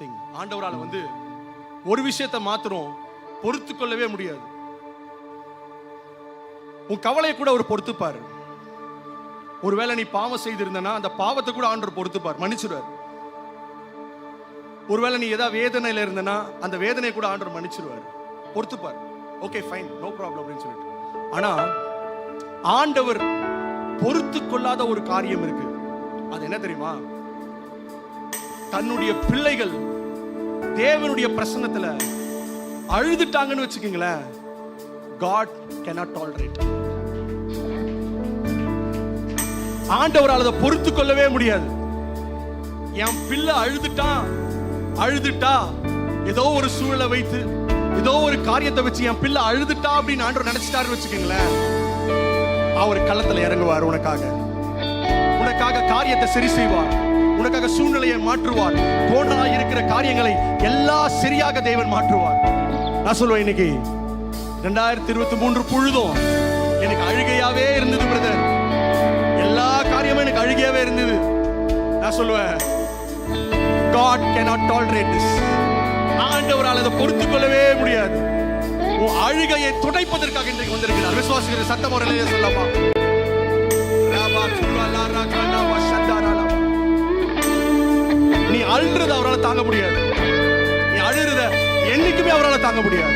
thing. ஆண்டவரால வந்து ஒரு விஷயத்தை மாத்திரம் பொறுத்து கொள்ளவே முடியாது. உன் கவலையை கூட அவர் பொறுத்துப்பார். ஒருவேளை நீ பாவம் செய்திருந்தனா அந்த பாவத்தை கூட ஆண்டவர் பொறுத்துப்பார். மன்னிச்சிடுவார் ஒருவேளை நீ ஏதாவது வேதனையில இருந்தனா அந்த வேதனையை கூட ஆண்டவர் மன்னிச்சிடுவார் பொறுத்துப்பார். ஓகே ஃபைன் நோ ப்ராப்ளம் அப்படின்னு சொல்லிட்டு. ஆனா ஆண்டவர் பொறுத்து கொள்ளாத ஒரு காரியம் இருக்கு. அது என்ன தெரியுமா? தன்னுடைய பிள்ளைகள் தேவனுடைய பிரசன்னத்துல அழுதுட்டாங்கன்னு வச்சுக்கோங்களேன் காட் கேனாட் டாலரேட் ஆண்டவரால் அதை பொறுத்து கொள்ளவே முடியாது. என் பிள்ளை அழுதுட்டான் அழுதுட்டா ஏதோ ஒரு சூழலை வைத்து ஏதோ ஒரு காரியத்தை வச்சு என் பிள்ளை அழுதுட்டா அப்படின்னு ஆண்டவர் நினைச்சிட்டாருன்னு வச்சுக்கோங்களேன் அவர் களத்துல இறங்குவார் உனக்காக. உனக்காக காரியத்தை சரி செய்வார். உனக்காக சூழ்நிலையை மாற்றுவார். கோணலா இருக்கிற காரியங்களை எல்லாம் சரியாக தேவன் மாற்றுவார். நான் சொல்லுவேன் இன்னைக்கு ரெண்டாயிரத்தி இருபத்தி மூன்று பொழுதும் எனக்கு அழுகையாவே இருந்தது பிரதர் எல்லா காரியமும் எனக்கு அழுகையாவே இருந்தது. நான் சொல்லுவேன் God cannot tolerate this. ஆண்டவரால் அதை பொறுத்து கொள்ளவே முடியாது. உன் அழுகையை துடைப்பதற்காக இன்றைக்கு வந்திருக்கிறார். விசுவாசிக்கிற சத்தம் ஒரு நிலையை சொல்லமா ராபா துர்வாலா ராகானா அவரால் தாங்க முடியாது. நீ அழுகிறத என்னைக்குமே அவரால் தாங்க முடியாது.